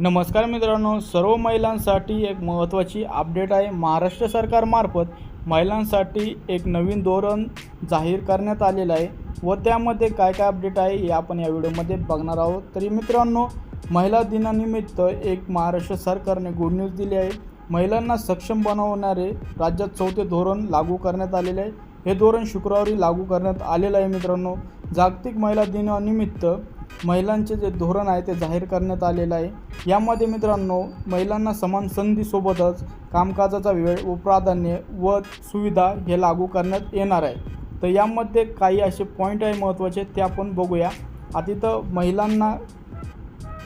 नमस्कार मित्रांनो सर्व महिलांसाठी एक महत्त्वाची अपडेट आहे. महाराष्ट्र सरकारमार्फत महिलांसाठी एक नवीन धोरण जाहीर करण्यात आलेलं आहे व त्यामध्ये काय काय अपडेट आहे हे आपण या व्हिडिओमध्ये बघणार आहोत. तरी मित्रांनो महिला दिनानिमित्त एक महाराष्ट्र सरकारने गुड न्यूज दिली आहे. महिलांना सक्षम बनवणारे राज्यात चौथे धोरण लागू करण्यात आलेले आहे. हे धोरण शुक्रवारी लागू करण्यात आलेलं आहे मित्रांनो. जागतिक महिला दिनानिमित्त महिलांचे जे धोरण आहे ते जाहीर करण्यात आलेलं आहे. यामध्ये मित्रांनो महिलांना समान संधीसोबतच कामकाजाचा वेळ व प्राधान्य व सुविधा हे लागू करण्यात येणार आहे. तर यामध्ये काही असे पॉईंट आहे महत्त्वाचे ते आपण बघूया. आता इथं महिलांना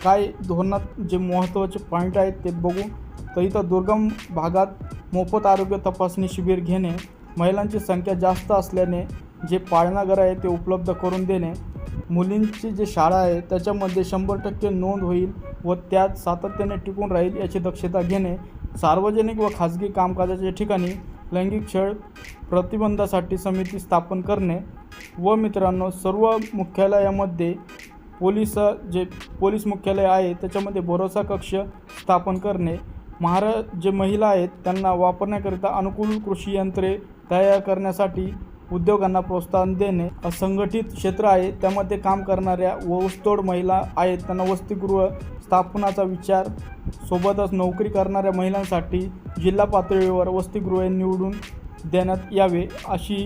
काय धोरणात जे महत्त्वाचे पॉईंट आहेत ते बघू. तर इथं दुर्गम भागात मोफत आरोग्य तपासणी शिबिर घेणे महिलांची संख्या जास्त असल्याने जे पाळणाघर आहे ते उपलब्ध करून देणे मुलींची जी शाळा आहे त्याच्यामध्ये शंभर टक्के नोंद होईल व त्यात सातत्याने टिकून राहील याची दक्षता घेणे सार्वजनिक व खाजगी कामकाजाच्या ठिकाणी लैंगिक छळ प्रतिबंधासाठी समिती स्थापन करणे व मित्रांनो सर्व मुख्यालयामध्ये पोलीस जे पोलीस मुख्यालय आहे त्याच्यामध्ये भरोसा कक्ष स्थापन करणे महारा जे महिला आहेत त्यांना वापरण्याकरिता अनुकूल कृषी यंत्रे तयार करण्यासाठी उद्योगांना प्रोत्साहन देणे असंघटित क्षेत्र आहे. त्यामध्ये काम करणाऱ्या व ऊसतोड महिला आहेत. त्यांना वसतिगृह स्थापनाचा विचार सोबतच नोकरी करणाऱ्या महिलांसाठी जिल्हा पातळीवर वसतिगृहे निवडून देण्यात यावे अशी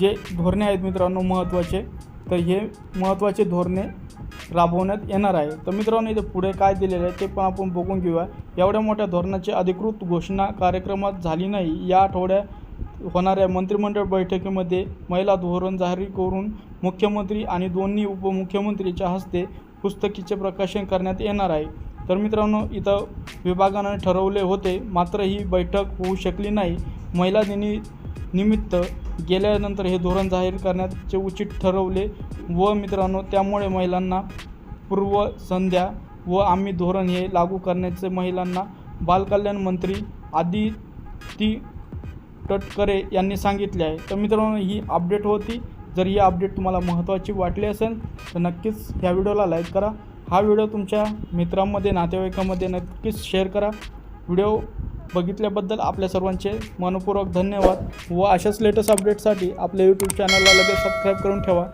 जे धोरणे आहेत मित्रांनो महत्त्वाचे तर हे महत्त्वाचे धोरणे राबवण्यात येणार आहे. तर मित्रांनो इथे पुढे काय दिलेलं आहे ते पण आपण बघून घेऊया. एवढ्या मोठ्या धोरणाची अधिकृत घोषणा कार्यक्रमात झाली नाही. या आठवड्या होणाऱ्या मंत्रिमंडळ बैठकीमध्ये महिला धोरण जाहीर करून मुख्यमंत्री आणि दोन्ही उपमुख्यमंत्रीच्या हस्ते पुस्तकीचे प्रकाशन करण्यात येणार आहे. तर मित्रांनो इथं विभागाने ठरवले होते मात्र ही बैठक होऊ शकली नाही. महिला दिनी निमित्त गेल्यानंतर हे धोरण जाहीर करण्याचे उचित ठरवले व मित्रांनो त्यामुळे महिलांना पूर्व संध्या व आम्ही धोरण हे लागू करण्याचे महिलांना बालकल्याण मंत्री आदिती तटकरे यांनी सांगितले आहे. तर मित्रांनो ही अपडेट होती. जर ही अपडेट तुम्हाला महत्त्वाची वाटली असेल तर नक्कीच ह्या व्हिडिओला लाईक करा. हा व्हिडिओ तुमच्या मित्रांमध्ये नातेवाईकामध्ये नक्कीच शेअर करा. व्हिडिओ बघितल्याबद्दल आपल्या सर्वांचे मनपूर्वक धन्यवाद व अशाच लेटेस्ट अपडेटसाठी आपल्या यूट्यूब चॅनलला लगेच सबस्क्राईब करून ठेवा.